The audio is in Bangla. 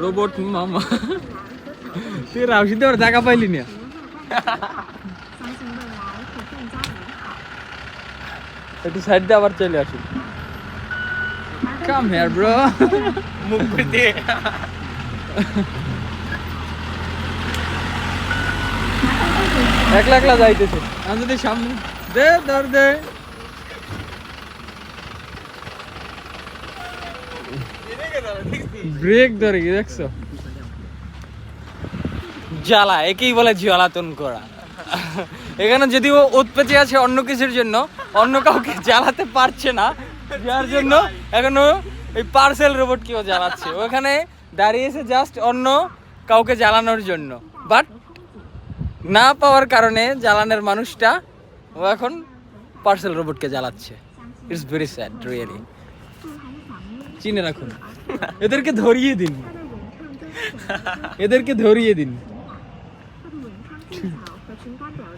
রোবট মামা তুই রাউসি দেওয়ার জায়গা পাইলি না একটু সাইড দিয়ে আবার চলে আসি কাম হেয়ার ব্রো মুখ দিয়ে একলা একলা যাইতেছে। আমি যদি সামনে দে ধর দে। ব্রেক ধরে গিয়ে দেখছ? জ্বালা, একেই বলে জ্বালাতন করা। এখানে যদিও উৎপেতে আছে অন্য কিছুর জন্য, অন্য কাউকে জ্বালাতে পারছে না, যার জন্য এখনও এই পার্সেল রোবট কেউ জ্বালাচ্ছে। ওখানে দাঁড়িয়েছে জাস্ট অন্য কাউকে জ্বালানোর জন্য। বাট না পাওয়ার কারণে জ্বালানোর মানুষটা ও এখন পার্সেল রোবটকে জ্বালাচ্ছে। ইটস ভেরি স্যাড রিয়েলি চিনে রাখুন। এদেরকে ধরিয়ে দিন। এদেরকে ধরিয়ে দিন।